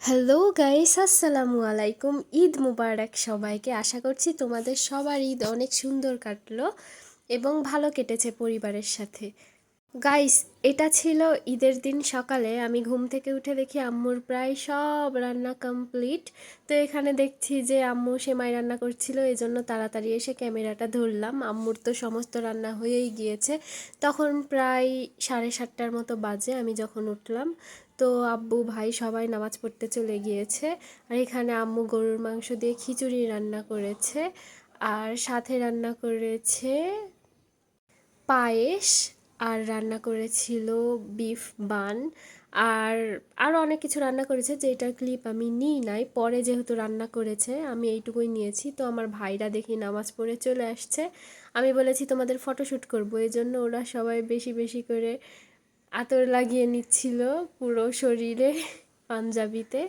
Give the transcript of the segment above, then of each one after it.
Hello guys আসসালামু আলাইকুম ঈদ মুবারক সবাইকে। আশা করছি তোমাদের সবার ঈদ অনেক সুন্দর কাটলো এবং ভালো কেটেছে পরিবারের সাথে। গাইস এটা ছিল ঈদের দিন সকালে। আমি ঘুম থেকে উঠে দেখি আম্মুর প্রায় সব রান্না কমপ্লিট তো এখানে দেখছি যে আম্মু সেমাই রান্না করছিল এই জন্য তাড়াতাড়ি এসে ক্যামেরাটা ধরলাম। আম্মুর তো সমস্ত রান্না হয়েই গিয়েছে। তখন প্রায় সাড়ে সাতটার মতো বাজে আমি যখন উঠলাম। তো আব্বু ভাই সবাই নামাজ পড়তে চলে গিয়েছে। আর এখানে আম্মু গরুর মাংস দিয়ে খিচুড়ি রান্না করেছে। আর সাথে রান্না করেছে পায়েস, আর রান্না করেছিল বিফ বান। আর আরও অনেক কিছু রান্না করেছে যেটার ক্লিপ আমি নিই নাই। পরে যেহেতু রান্না করেছে, আমি এইটুকুই নিয়েছি। তো আমার ভাইরা দেখি নামাজ পড়ে চলে আসছে। আমি বলেছি তোমাদের ফটোশ্যুট করব এই জন্য ওরা সবাই বেশি বেশি করে আতর লাগিয়ে নিচ্ছিল পুরো শরীরে পাঞ্জাবিতে,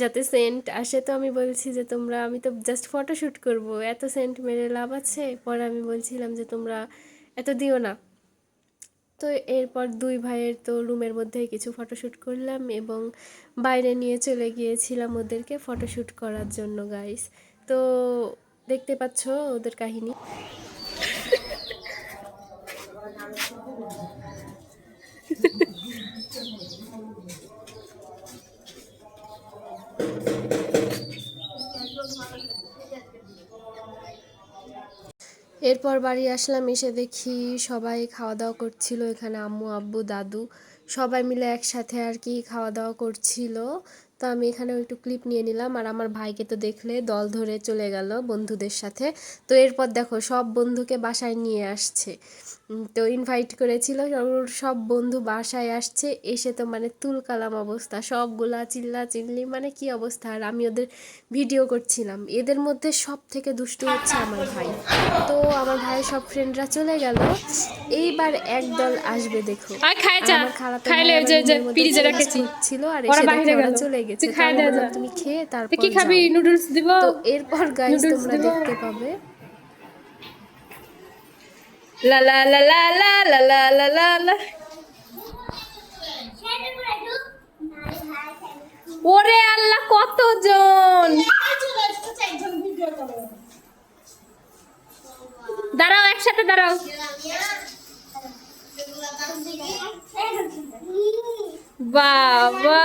যাতে সেন্ট আসে। তো আমি বলছি যে, তোমরা, আমি তো জাস্ট ফটোশ্যুট করব। এত সেন্ট মেরে লাভ আছে? পরে আমি বলছিলাম যে, তোমরা এত দিও না। তো এরপর দুই ভাইয়ের তো রুমের মধ্যে কিছু ফটোশ্যুট করলাম এবং বাইরে নিয়ে চলে গিয়েছিলাম ওদেরকে ফটোশ্যুট করার জন্য গাইস তো দেখতে পাচ্ছ ওদের কাহিনী। এরপর বাড়ি আসলাম, এসে দেখি সবাই খাওয়া দাওয়া করছিল, এখানে আম্মু, আব্বু, দাদু সবাই মিলে একসাথে আর কি খাওয়া দাওয়া করছিল। তো আমি এখানেও একটু ক্লিপ নিয়ে নিলাম। আর আমার ভাইকে তো দেখলে দল ধরে চলে গেল বন্ধুদের সাথে। তো এরপর দেখো সব বন্ধুকে বাসায় নিয়ে আসছে। তো ইনভাইট করেছিল। ওর সব বন্ধু বাসায় আসছে। এসে তো মানে তুলকালাম অবস্থা। সবগুলা চিল্লা চিল্লি মানে কি অবস্থা? আর আমি ওদের ভিডিও করছিলাম। এদের মধ্যে সব থেকে দুষ্টু হচ্ছে আমার ভাই। তো আমার ভাইয়ের সব ফ্রেন্ডরা চলে গেল। এইবার একদল আসবে দেখো। চলে রেখেছি ছিল আর এসে ওরা গেল। গেছে। তুমি খেয়ে তারপর কি খাবি? নুডলস দিব? তো এরপর গাইস তোমরা দেখতে পাবে। লা লা লা লা লা লা লা লা লা লা। ওরে আল্লাহ কতজন? দাঁড়াও একসাথে দাঁড়াও। বাবা।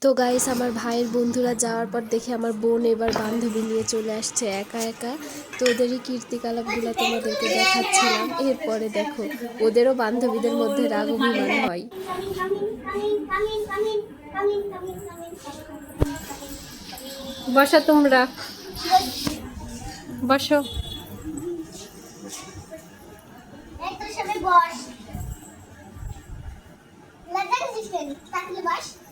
তো গাইস আমার ভাইয়ের বন্ধুরা যাওয়ার পর দেখে আমার বোন এবার বান্ধবী নিয়ে চলে আসছে একা একা। তো ওদেরই কীর্তিকলাপগুলো তোমাদেরকে দেখাচ্ছিলাম। এরপরে দেখো, ওদেরও বান্ধবীদের মধ্যে রাগ অভিমান হয়। বসো তোমরা। বসো। বস।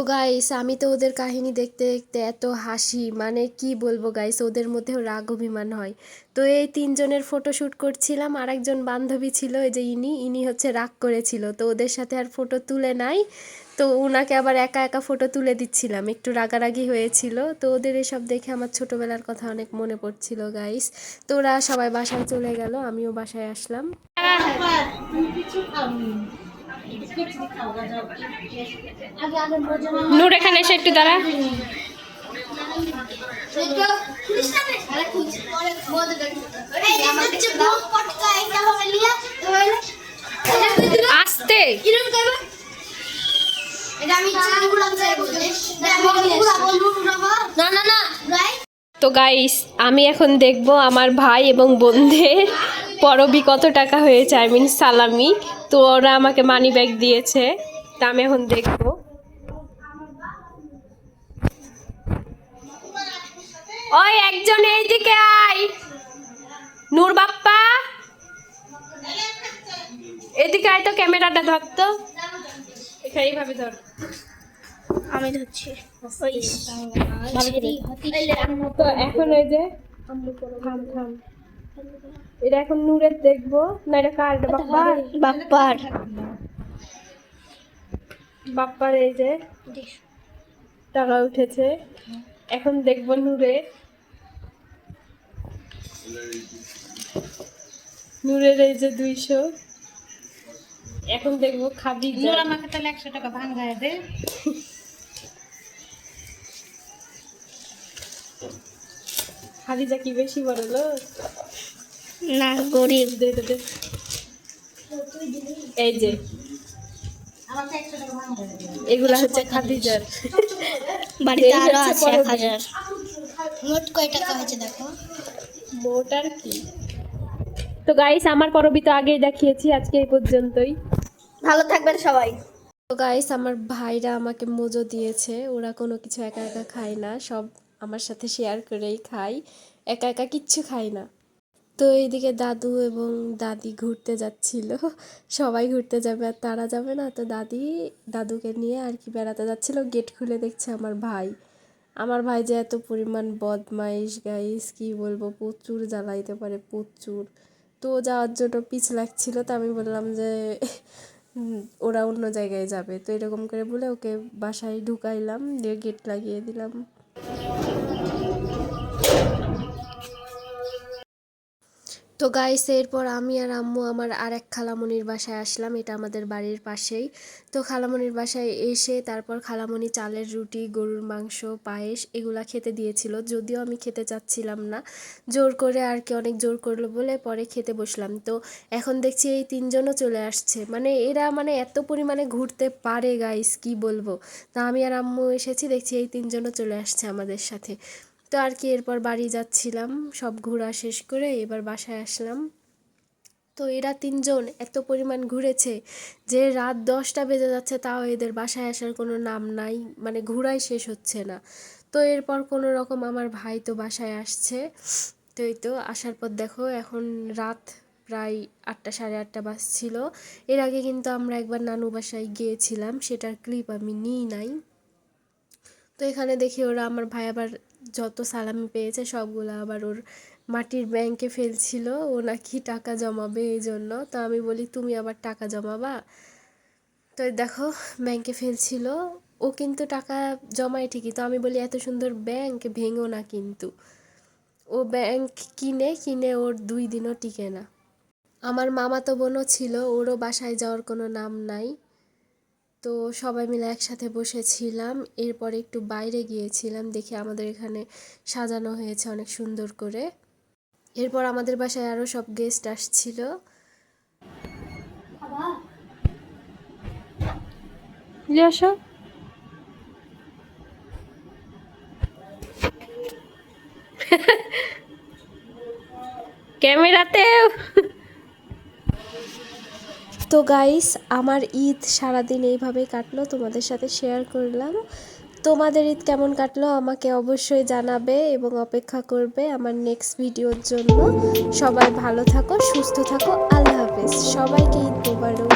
তো গাইস আমি তো ওদের কাহিনী দেখতে দেখতে এত হাসি মানে কি বলব গাইস ওদের মধ্যেও রাগ অভিমান হয়। তো এই তিনজনের ফটো শ্যুট করছিলাম আর একজন বান্ধবী ছিল, এই যে ইনি ইনি হচ্ছে রাগ করেছিল। তো ওদের সাথে আর ফটো তুলে নাই, তো ওনাকে আবার একা একা ফটো তুলে দিচ্ছিলাম। একটু রাগারাগি হয়েছিল, তো ওদের এসব দেখে আমার ছোটবেলার কথা অনেক মনে পড়ছিল গাইস তো ওরা সবাই বাসায় চলে গেল, আমিও বাসায় আসলাম। নূর এখানে এসে একটু দাঁড়া। আস্তে। তো গাইস আমি এখন দেখব আমার ভাই এবং বোনদের পরবি কত টাকা হয়েছে আই মিন সালামি। তো ওরা আমাকে মানি ব্যাগ দিয়েছে। তা আমি এখন দেখব। ওই একজন এইদিকে আয়। নূর বাপ্পা। এদিকে আয় তো ক্যামেরাটা ধর তো। এখানে এইভাবে ধর। আমি ধরছি। এখন ওই যে থাম থাম। এটা এখন নূরের দেখব। না এটা কার? বাপ্পার? বাপ্পার। বাপ্পার এই যে। টাকা উঠেছে। এখন দেখব নূরে। নূরের এই যে দুইশো। এখন দেখব খাবি আমাকে তাহলে একশো টাকা ভাঙ্গায় দে। খাদিজা কি বেশি বড় লোক? না গরিব। দে দে দে। এই যে এগুলা হচ্ছে খাদিজার। বাড়িতে আরও আছে এক হাজার। মোট কয় টাকা হয়েছে দেখো? মোটার কি। তো গাইস আমার পরবি তো আগেই দেখিয়েছি আজকে এই পর্যন্তই। ভালো থাকবেন সবাই। তো গাইস আমার ভাইরা আমাকে মোজো দিয়েছে। ওরা কোনো কিছু একা একা খায় না। সব আমার সাথে শেয়ার করেই খাই। একা একা কিচ্ছু খাই না। তো এইদিকে দাদু এবং দাদি ঘুরতে যাচ্ছিল। সবাই ঘুরতে যাবে আর তারা যাবে না। তো দাদি, দাদুকে নিয়ে আর কি বেড়াতে যাচ্ছিল। গেট খুলে দেখছে আমার ভাই। আমার ভাই যে এত পরিমাণ বদমাইশ, গাইস, কি বলব? প্রচুর জ্বালাইতে পারে, প্রচুর। তো যাওয়ার জন্য পিছ লাগছিল। তো আমি বললাম যে ওরা অন্য জায়গায় যাবে। তো এরকম করে বলে ওকে বাসায় ঢুকাইলাম। দিয়ে গেট লাগিয়ে দিলাম। তো গাইস এরপর আমি আর আম্মু আমার আর এক খালামণির বাসায় আসলাম, এটা আমাদের বাড়ির পাশেই। তো খালামণির বাসায় এসে তারপর খালামণি চালের রুটি, গরুর মাংস, পায়েস এগুলা খেতে দিয়েছিল, যদিও আমি খেতে চাচ্ছিলাম না। জোর করে আর কি অনেক জোর করল বলে পরে খেতে বসলাম। তো এখন দেখছি এই তিনজনও চলে আসছে। মানে এরা মানে এত পরিমাণে ঘুরতে পারে গাইস কি বলব? তা আমি আর আম্মু এসেছি, দেখছি এই তিনজনও চলে আসছে আমাদের সাথে। তো আর কি এরপর বাড়ি যাচ্ছিলাম, সব ঘোরা শেষ করে এবার বাসায় আসলাম। তো এরা তিনজন এত পরিমাণ ঘুরেছে যে রাত দশটা বেজে যাচ্ছে, তাও এদের বাসায় আসার কোনো নাম নাই মানে ঘোরাই শেষ হচ্ছে না। তো এরপর কোনো রকম আমার ভাই তো বাসায় আসছে। তো এই তো আসার পর দেখো এখন রাত প্রায় আটটা সাড়ে আটটা বাজছিল। এর আগে কিন্তু আমরা একবার নানু বাসায় গিয়েছিলাম, সেটার ক্লিপ আমি নিই নাই। তো এখানে দেখি ওরা আমার ভাই আবার যত সালামি পেয়েছে সবগুলো আবার ওর মাটির ব্যাংকে ফেলছিল। ও নাকি টাকা জমাবে এই জন্য তো আমি বলি, তুমি আবার টাকা জমাবা? তো দেখো, ব্যাংকে ফেলছিল। ও কিন্তু টাকা জমায় ঠিকই। তো আমি বলি, এত সুন্দর ব্যাংক, ভেঙো না কিন্তু। ও ব্যাংক কিনে কিনে ওর দুই দিনও টিকে না। আমার মামাতো বোনও ছিল, ওরও বাসায় যাওয়ার কোনো নাম নাই। তো সবাই মিলে একসাথে বসেছিলাম। এরপর একটু বাইরে গিয়েছিলাম, দেখি আমাদের এখানে সাজানো হয়েছে অনেক সুন্দর করে। এরপর আমাদের বাসায় আরও সব গেস্ট আসছিল। আসো। ক্যামেরাতেও। তো গাইস আমার ঈদ সারাদিন এইভাবেই কাটলো, তোমাদের সাথে শেয়ার করলাম। তোমাদের ঈদ কেমন কাটলো আমাকে অবশ্যই জানাবে এবং অপেক্ষা করবে আমার নেক্সট ভিডিওর জন্য। সবাই ভালো থাকো, সুস্থ থাকো, আল্লাহ হাফেজ। সবাইকে ঈদ মোবারক।